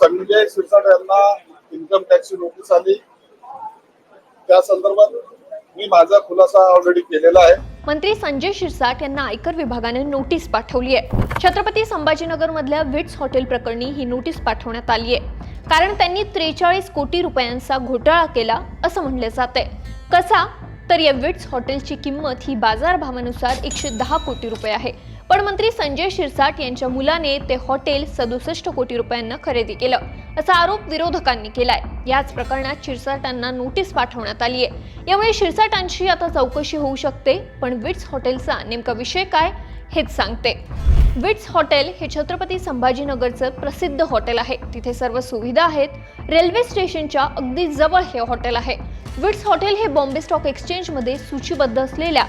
संजय शिरसाट यांना इन्कम टॅक्सची नोटीस आली. त्या संदर्भात मी माझा खुलासा ऑलरेडी केलेला आहे. मंत्री संजय शिरसाट यांना आयकर विभागाने नोटीस पाठवली आहे. छत्रपती संभाजीनगर मधल्या विट्स हॉटेल प्रकरणी ही नोटीस पाठवण्यात आली आहे. कारण त्यांनी त्रेचाळीस कोटी रुपयांचा घोटाळा केला असं म्हणले जाते कसा? तर या विट्स हॉटेलची किंमत ही बाजारभावानुसार एकशे दहा कोटी रुपये आहे. पण मंत्री संजय शिरसाट यांच्या मुलाने ते हॉटेल सदुसष्ट कोटी रुपयांना खरेदी केलं असा आरोप विरोधकांनी केलाय. याच प्रकरणात शिरसाटांना नोटीस पाठवण्यात आली आहे यामुळे शिरसाटांची आता चौकशी होऊ शकते पण विट्स हॉटेलचा नेमका विषय काय हेच सांगते. विट्स हॉटेल हे छत्रपती संभाजीनगरचं प्रसिद्ध हॉटेल आहे. तिथे सर्व सुविधा आहेत. रेल्वे स्टेशनच्या अगदी जवळ हे हॉटेल आहे. विट्स हॉटेल हे बॉम्बे स्टॉक एक्सचेंजमध्ये सूचीबद्ध असलेल्या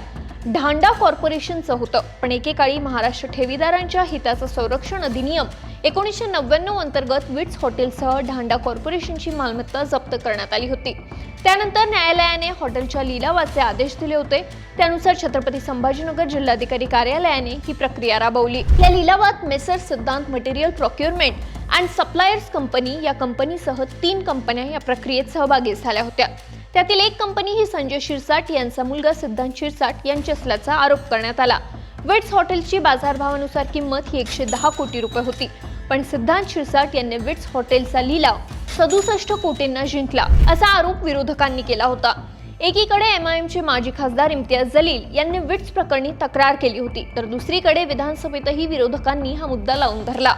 ढांडा कॉर्पोरेशनचं होतं. पण एकेकाळी महाराष्ट्र ठेवीदारांच्या हिताचं संरक्षण अधिनियम एकोणीसशे नव्याण्णव अंतर्गत विट्स हॉटेलसह ढांडा कॉर्पोरेशनची मालमत्ता जप्त करण्यात आली होती. त्यानंतर न्यायालयाने हॉटेलच्या लिलावाचे आदेश दिले होते. त्यानुसार छत्रपती संभाजीनगर जिल्हाधिकारी कार्यालयाने ही प्रक्रिया राबवली. या लिलावात messrs Siddhant material procurement and suppliers company या कंपनीसह तीन कंपन्या या प्रक्रियेत सहभागी झाल्या होत्या. त्यातील एक कंपनी ही संजय शिरसाट यांचा मुलगा सिद्धांत शिरसाट यांची असल्याचा आरोप करण्यात आला. वेट्स हॉटेलची बाजारभावानुसार किंमत ही एकशे दहा कोटी रुपये होती. पण सिद्धांत शिरसाट यांनी वेट्स हॉटेलचा लिलाव सदुसष्ट कोटींना जिंकला असा आरोप विरोधकांनी केला होता. एकीकडे एम आय एमचे माजी खासदार इम्तियाज जलील यांनी विट्स प्रकरणी तक्रार केली होती तर दुसरीकडे विधानसभेतही विरोधकांनी हा मुद्दा लावून धरला.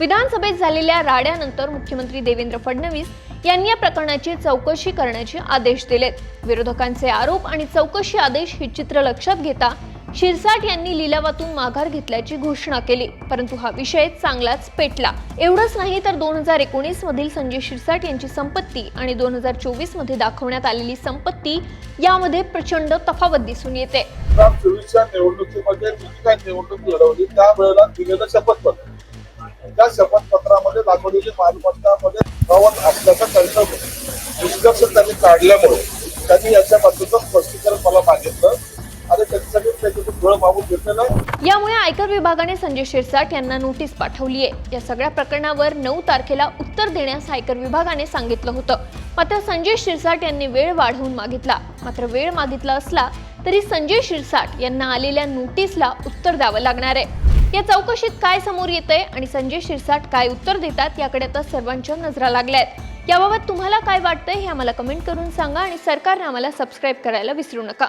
विधानसभेत झालेल्या राड्यानंतर मुख्यमंत्री देवेंद्र फडणवीस यांनी या प्रकरणाची चौकशी करण्याचे आदेश दिलेत. विरोधकांचे आरोप आणि चौकशी आदेश हे चित्र लक्षात घेता शिरसाट यांनी लिलावातून माघार घेतल्याची घोषणा केली. परंतु हा विषय चांगलाच पेटला. एवढंच नाही तर दोन हजार एकोणीस मधील संजय शिरसाट यांची संपत्ती आणि दोन हजार चोवीसमध्ये दाखवण्यात आलेली संपत्ती यामध्ये प्रचंड तफावत दिसून येते. निवडणुकीमध्ये निवडणूक लढवली त्यावेळेला दिलेलं शपथपत्र. त्या शपथपत्रामध्ये दाखवलेली मालमत्तामध्ये निष्कर्ष त्यांनी काढल्यामुळे त्यांनी याच्याबद्दलचं स्पष्टीकरण मला मागितलं. यामुळे आयकर विभागाने संजय शिरसाट यांना नोटीस पाठवली आहे. या सगळ्या प्रकरणावर नऊ तारखेला उत्तर देण्यास आयकर विभागाने सांगितलं होतं. मात्र संजय शिरसाट यांनी वेळ वाढवून मागितला. मात्र वेळ मागितला असला तरी संजय शिरसाट यांना आलेल्या नोटीसला उत्तर द्यावं लागणार आहे. या चौकशीत काय समोर येतंय आणि संजय शिरसाट काय उत्तर देतात याकडे आता सर्वांच्या नजरा लागल्या आहेत. याबाबत तुम्हाला काय वाटतंय हे आम्हाला कमेंट करून सांगा आणि सरकारने आम्हाला सबस्क्राईब करायला विसरू नका.